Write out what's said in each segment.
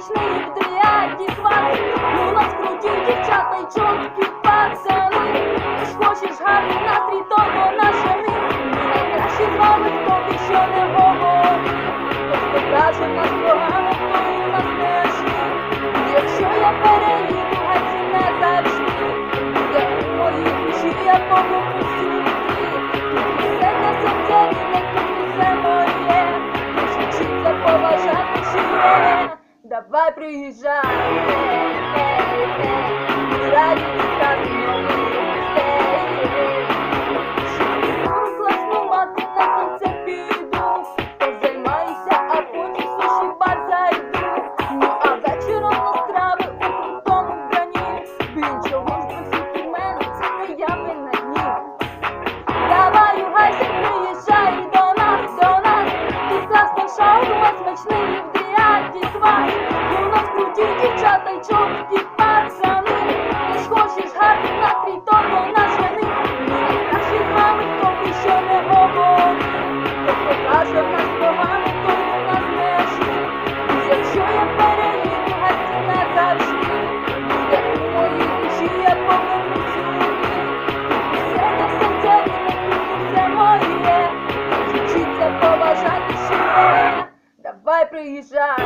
смішний для дітвари У нас круті дівчата й чортки пацани. Ж хочеш гарний настрій, то до нас жени. Найкраще з вами, хто ти що не говорив Хто краще нас Давай гостей. Щоб класно мати на концерт піду, позаймаюся, а потім в суші бар. Ну а вечором страви у крутому. Блін, чого ж ви всі мене, це не я ні. Давай, угайся, приїжджай до нас, до нас. Тут класний шаурма, смачний євдріаді квас. Дівчата й чоловіки пацани. Ти ж хочеш гарний настрій, то до нас жени. Найкращі з вами, хто ще не говорить. Хто каже, в нас погано, то у нас межі. І якщо я переїду, гасті назавжди. Буде у моїй душі, я повернусь сюди. Все на серця і все моє. Вчиться поважати ще. Давай приїжджай.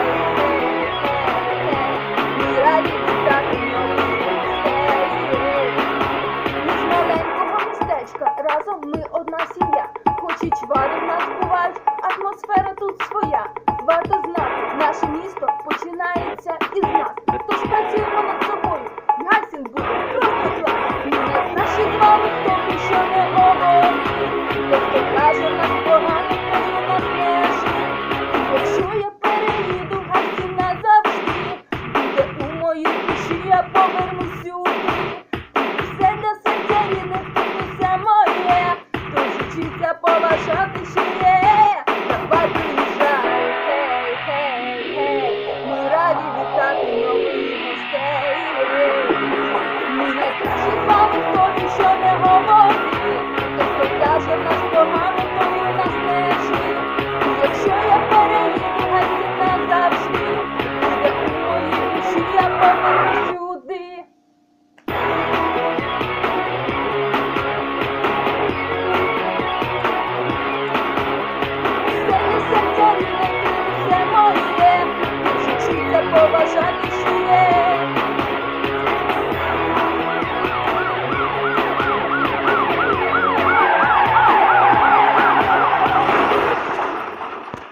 Одна сім'я. Хоч і чвари в нас бувають, атмосфера тут своя. Варто знати, наше місто починається із нас. Тож працюємо над собою. Гайсін буде просто клас. Наші з вами, хто що не говорить. Хто каже, нас